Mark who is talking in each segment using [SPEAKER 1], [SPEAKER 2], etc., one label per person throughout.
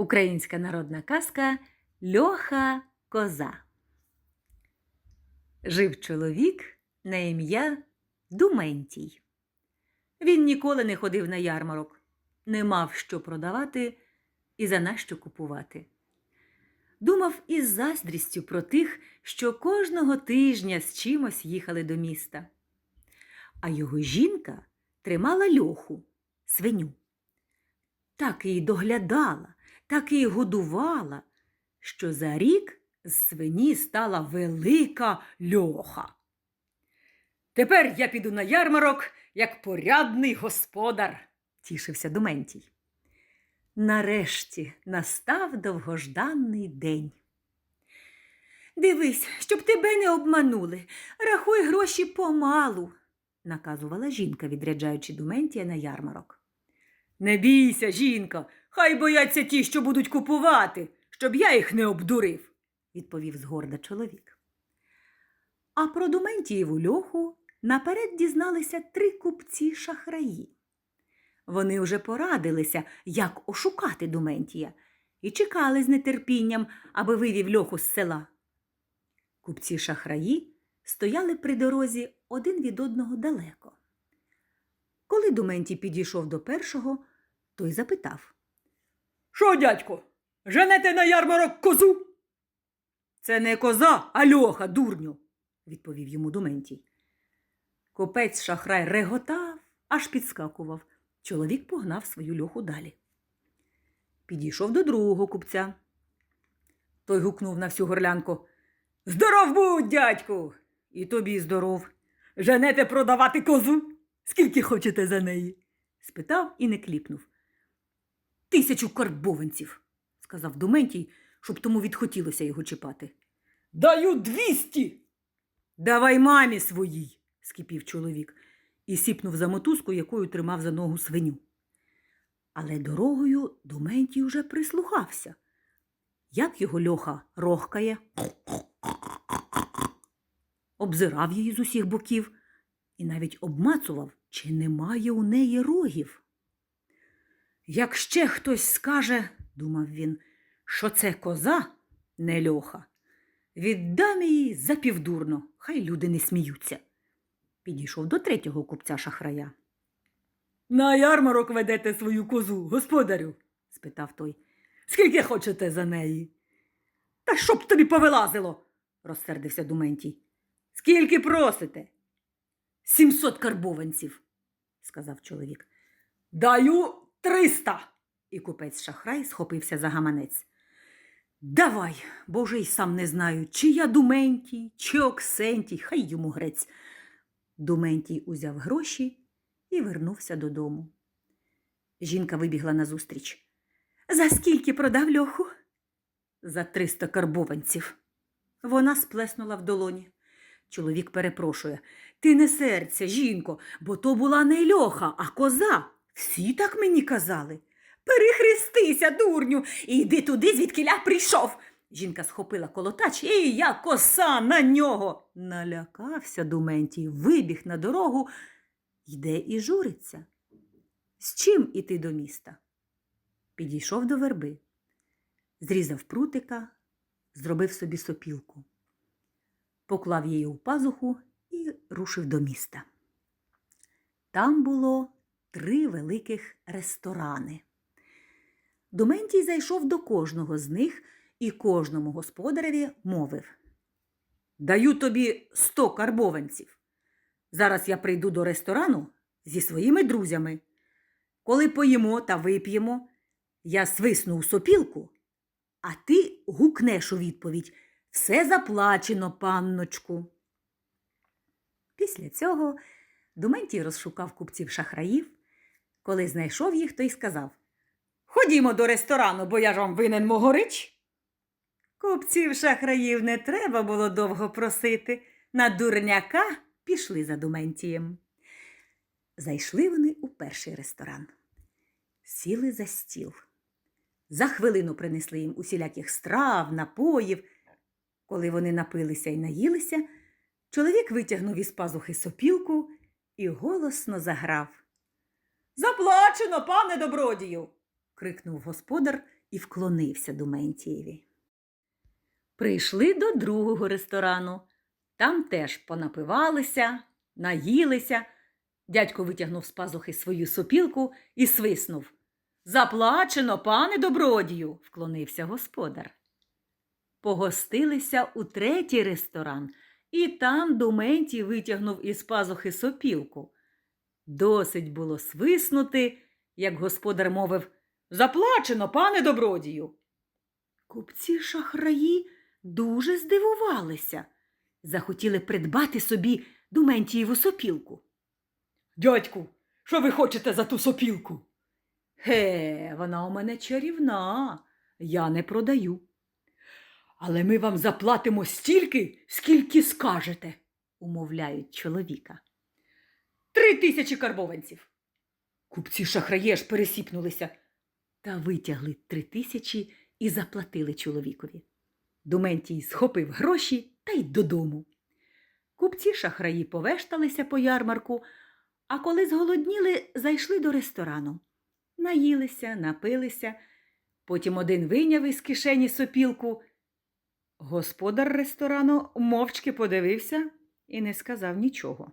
[SPEAKER 1] Українська народна казка Льоха Коза. Жив чоловік на ім'я Дументій. Він ніколи не ходив на ярмарок, не мав що продавати і за нащо купувати. Думав із заздрістю про тих, що кожного тижня з чимось їхали до міста. А його жінка тримала льоху, свиню. Так її доглядала, так її годувала, що за рік з свині стала велика льоха. Тепер я піду на ярмарок як порядний господар, тішився Дументій. Нарешті настав довгожданий день. Дивись, щоб тебе не обманули, рахуй гроші помалу, наказувала жінка, відряджаючи Дументія на ярмарок. Не бійся, жінка, хай бояться ті, що будуть купувати, щоб я їх не обдурив, відповів згорда чоловік. А про Дументієву льоху наперед дізналися три купці шахраї. Вони вже порадилися, як ошукати Дументія, і чекали з нетерпінням, аби вивів льоху з села. Купці шахраї стояли при дорозі один від одного далеко. Коли Дументій підійшов до першого, той запитав Що, дядько, женете на ярмарок козу? Це не коза, а льоха, дурню, відповів йому Дументій. Купець шахрай реготав, аж підскакував. Чоловік погнав свою льоху далі. Підійшов до другого купця. Той гукнув на всю горлянку. Здоров будь, дядьку! І тобі здоров. Женете продавати козу? Скільки хочете за неї? спитав і не кліпнув. Тисячу карбованців, сказав Дументій, щоб тому відхотілося його чіпати. Даю двісті. Давай мамі своїй, скипів чоловік і сіпнув за мотузку, якою тримав за ногу свиню. Але дорогою Дументій уже прислухався. Як його льоха рохкає, обзирав її з усіх боків і навіть обмацував, чи немає у неї рогів. Як ще хтось скаже, думав він, що це коза, не льоха, віддам її запівдурно, хай люди не сміються. Підійшов до третього купця шахрая. На ярмарок ведете свою козу, господарю? спитав той. Скільки хочете за неї? Та щоб тобі повилазило, розсердився Дументій. Скільки просите? Сімсот карбованців, сказав чоловік. Даю триста. І купець шахрай схопився за гаманець. Давай, бо вже й сам не знаю, чи я Дументій, чи Оксентій, хай йому грець. Дументій узяв гроші і вернувся додому. Жінка вибігла назустріч. За скільки продав льоху? За триста карбованців. Вона сплеснула в долоні. Чоловік перепрошує. Ти не серця, жінко, бо то була не льоха, а коза. Всі так мені казали. Перехрестися, дурню, і йди туди, звідки ля прийшов. Жінка схопила колотач, і я коса на нього. Налякався Дументій, вибіг на дорогу, йде і журиться. З чим іти до міста? Підійшов до верби, зрізав прутика, зробив собі сопілку, поклав її у пазуху і рушив до міста. Там було три великих ресторани. Дументій зайшов до кожного з них і кожному господареві мовив Даю тобі сто карбованців. Зараз я прийду до ресторану зі своїми друзями. Коли поїмо та вип'ємо, я свисну у сопілку, а ти гукнеш у відповідь Все заплачено, панночку. Після цього Дументій розшукав купців шахраїв. Коли знайшов їх, то й сказав Ходімо до ресторану, бо я ж вам винен могорич. Купців шахраїв не треба було довго просити. На дурняка пішли за Дументієм. Зайшли вони у перший ресторан. Сіли за стіл. За хвилину принесли їм усіляких страв, напоїв. Коли вони напилися і наїлися, чоловік витягнув із пазухи сопілку і голосно заграв. Заплачено, пане добродію. крикнув господар і вклонився Дументієві. Прийшли до другого ресторану. Там теж понапивалися, наїлися. Дядько витягнув з пазухи свою сопілку і свиснув. Заплачено, пане добродію, вклонився господар. Погостилися у третій ресторан, і там Дументій витягнув із пазухи сопілку. Досить було свиснути, як господар мовив Заплачено, пане добродію. Купці шахраї дуже здивувалися, захотіли придбати собі Дументієву сопілку. Дядьку, що ви хочете за ту сопілку? Ге, вона у мене чарівна, я не продаю. Але ми вам заплатимо стільки, скільки скажете, умовляють чоловіка. Три тисячі карбованців. Купці шахраї аж пересіпнулися та витягли три тисячі і заплатили чоловікові. Дументій схопив гроші та й додому. Купці шахраї повешталися по ярмарку, а коли зголодніли, зайшли до ресторану. Наїлися, напилися. Потім один вийняв із кишені сопілку. Господар ресторану мовчки подивився і не сказав нічого.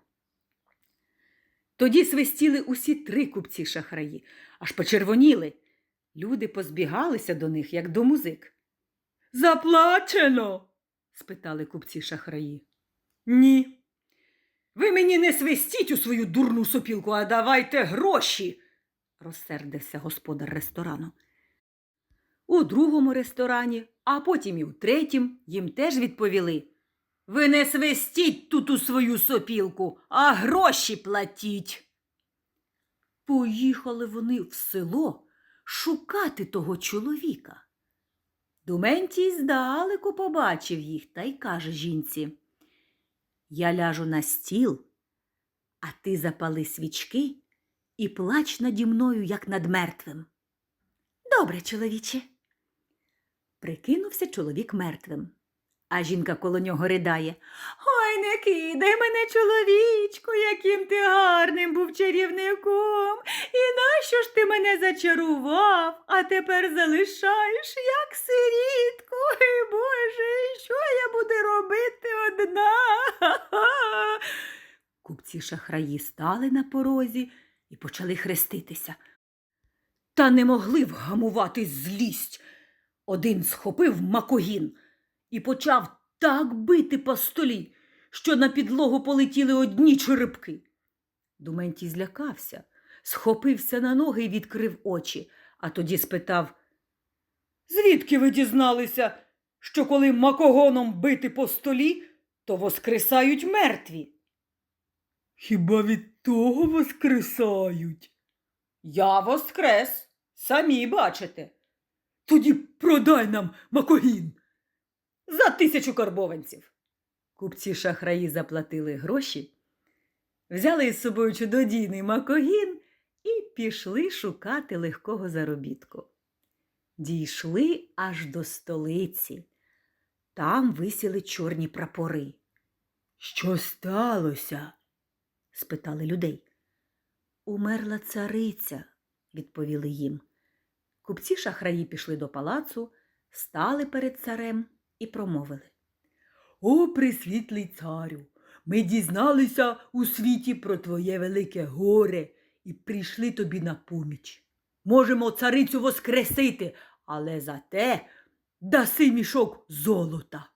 [SPEAKER 1] Тоді свистіли усі три купці шахраї, аж почервоніли. Люди позбігалися до них, як до музик. Заплачено? спитали купці шахраї. Ні. Ви мені не свистіть у свою дурну сопілку, а давайте гроші, розсердився господар ресторану. У другому ресторані, а потім і в третім їм теж відповіли. Ви не свистіть тут у свою сопілку, а гроші платіть. Поїхали вони в село шукати того чоловіка. Дументій здалеку побачив їх та й каже жінці. Я ляжу на стіл, а ти запали свічки і плач наді мною, як над мертвим. Добре, чоловіче. Прикинувся чоловік мертвим, а жінка коло нього ридає. Ой, не кидай мене, чоловічку, яким ти гарним був чарівником. І нащо ж ти мене зачарував, а тепер залишаєш, як сирітку. Ой, Боже, що я буду робити одна? Купці шахраї стали на порозі і почали хреститися. Та не могли вгамувати злість. Один схопив макогін і почав так бити по столі, що на підлогу полетіли одні черепки. Дументій злякався, схопився на ноги і відкрив очі, а тоді спитав Звідки ви дізналися, що коли макогоном бити по столі, то воскресають мертві? Хіба від того воскресають? Я воскрес, самі бачите. Тоді продай нам макогін. За тисячу карбованців. Купці шахраї заплатили гроші, взяли із собою чудодійний макогін і пішли шукати легкого заробітку. Дійшли аж до столиці. Там висіли чорні прапори. Що сталося? спитали людей. Умерла цариця, відповіли їм. Купці шахраї пішли до палацу, стали перед царем і промовили. О, присвітлий царю, ми дізналися у світі про твоє велике горе і прийшли тобі на поміч. Можемо царицю воскресити, але зате даси мішок золота.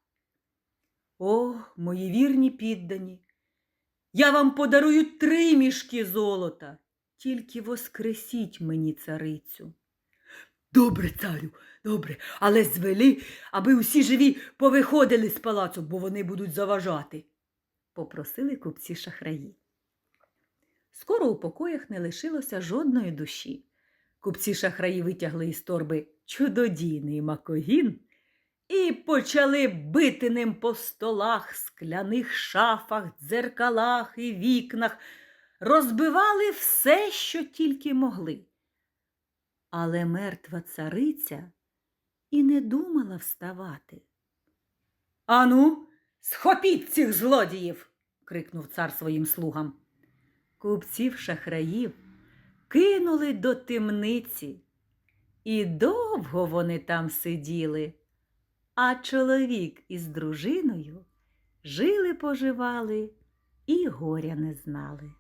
[SPEAKER 1] О, мої вірні піддані, я вам подарую три мішки золота, тільки воскресіть мені царицю. Добре, царю, добре, але звели, аби усі живі повиходили з палацу, бо вони будуть заважати, попросили купці шахраї. Скоро у покоях не лишилося жодної душі. Купці шахраї витягли із торби чудодійний макогін і почали бити ним по столах, скляних шафах, дзеркалах і вікнах, розбивали все, що тільки могли. Але мертва цариця і не думала вставати. Ану, схопіть цих злодіїв. крикнув цар своїм слугам. Купців шахраїв кинули до темниці І довго вони там сиділи, а чоловік із дружиною жили поживали і горя не знали.